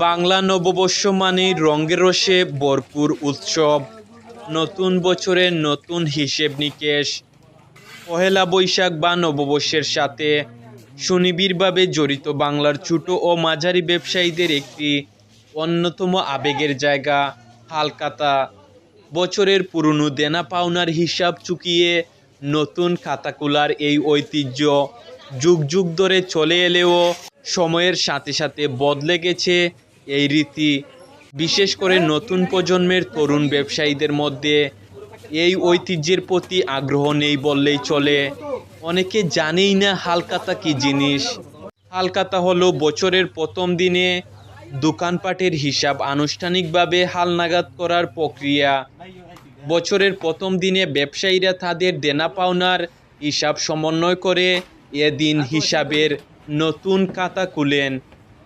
বাংলা নববর্ষ মানে রঙের রসে ভরপুর উৎসব। নতুন বছরের নতুন হিসেব নিকেশ। পহেলা বৈশাখ বা নববর্ষের সাথে সুনিবিড়ভাবে জড়িত বাংলার ছোট ও মাঝারি ব্যবসায়ীদের একটি অন্যতম আবেগের জায়গা, হালকাতা। বছরের পুরনো দেনা পাওনার হিসাব চুকিয়ে নতুন খাতা খোলার এই ঐতিহ্য যুগ যুগ ধরে চলে এলেও সময়ের সাথে সাথে বদলে গেছে এই রীতি, বিশেষ করে নতুন প্রজন্মের তরুণ ব্যবসায়ীদের মধ্যে এই ঐতিহ্যের প্রতি আগ্রহ নেই বললেই চলে। অনেকে জানেই না হালকাতা কি জিনিস। হালকাতা হলো বছরের প্রথম দিনে দোকানপাটের হিসাব আনুষ্ঠানিকভাবে হালনাগাদ করার প্রক্রিয়া। বছরের প্রথম দিনে ব্যবসায়ীরা তাদের দেনা পাওনার হিসাব সমন্বয় করে এদিন হিসাবের নতুন খাতা খুলেন।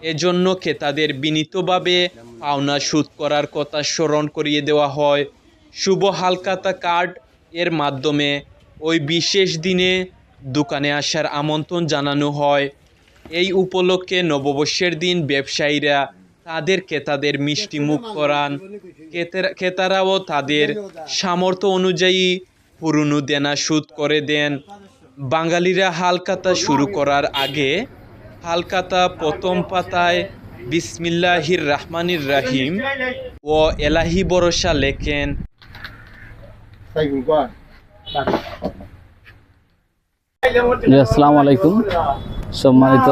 এজন্য ক্রেতাদের বিনীতভাবে পাওনা সুদ করার কথা স্মরণ করিয়ে দেওয়া হয়। শুভ হালকাতা কার্ড এর মাধ্যমে ওই বিশেষ দিনে দোকানে আসার আমন্ত্রণ জানানো হয়। এই উপলক্ষে নববর্ষের দিন ব্যবসায়ীরা তাদের ক্রেতাদের মিষ্টি মুখ করান। ক্রেতারা- ক্রেতারাও তাদের সামর্থ্য অনুযায়ী পুরনো দেনা শোধ করে দেন। বাঙালিরা হালকাতা শুরু করার আগে হালকাতা প্রথম পাতায় বিসমিল্লাহির রহমানির রাহিম ও এলাহি বরসা লেখেন। আসসালামু আলাইকুম। সম্মানিত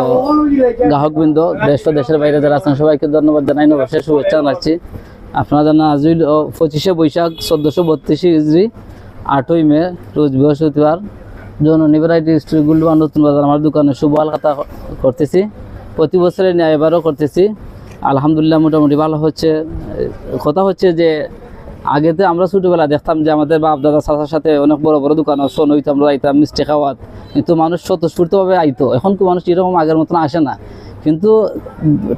গ্রাহকবৃন্দ, দেশ দেশের বাইরে যারা আছেন, সবাইকে ধন্যবাদ জানাই। নবশের শুভেচ্ছা জানাচ্ছি। আপনারা জানা আজ পঁচিশে বৈশাখ, চোদ্দোশো বত্রিশে ইজরি আটই মে, রোজ বৃহস্পতিবার। জননী ভ্যারাইটি স্ট্রিট গুলবান নতুন বাজার, আমার দোকানে শুভ আলকাতা করতেছি। প্রতি বছরে ন্যায় এবারও করতেছি। আলহামদুলিল্লাহ মোটামুটি ভালো হচ্ছে। কথা হচ্ছে যে আগেতে আমরা ছোটোবেলা দেখতাম যে আমাদের বাপ দাদা চাচার সাথে অনেক বড় বড় দোকান সোন হইতো, আমরা আইতাম মিষ্টি খাওয়াত। কিন্তু মানুষ স্বতঃস্ফূর্তভাবে আইতো। এখন তো মানুষ এরকম আগের মতন আসে না। কিন্তু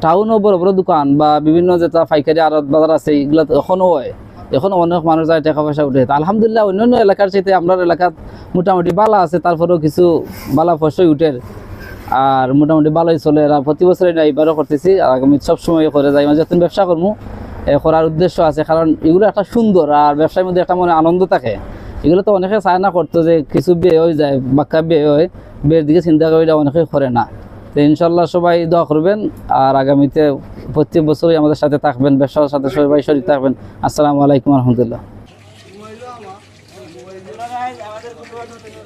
টাউনও বড় বড় দোকান বা বিভিন্ন যেটা পাইকারি আড়ত বাজার আছে, এগুলো তো এখনও হয়। এখন অনেক মানুষ যায়, টাকা পয়সা উঠে। আলহামদুলিল্লাহ অন্যান্য এলাকার চাইতে আমরা এলাকাত মোটামুটি বালা আছে, তারপরেও কিছু বালা ফসই উঠে। আর মোটামুটি ভালোই চলে আর প্রতি বছরে এবারও করতেছি, আর আগামী সবসময় করে যাই মানে যতদিন ব্যবসা করব করার উদ্দেশ্য আছে, কারণ এগুলো একটা সুন্দর, আর ব্যবসার মধ্যে একটা মনে আনন্দ থাকে। এগুলো তো অনেকে চায় না করতো, যে কিছু বিয়ে হয়ে যায়, বাক্কা বিয়ে হয় বিয়ের দিকে চিন্তা করে এটা অনেকে করে না। তো ইনশাল্লাহ সবাই দোয়া করবেন, আর আগামীতে প্রত্যেক বছরই আমাদের সাথে থাকবেন, ব্যবসার সাথে সবাই শরীর থাকবেন। আসসালামু আলাইকুম রহমতুল্লাহ। no tenía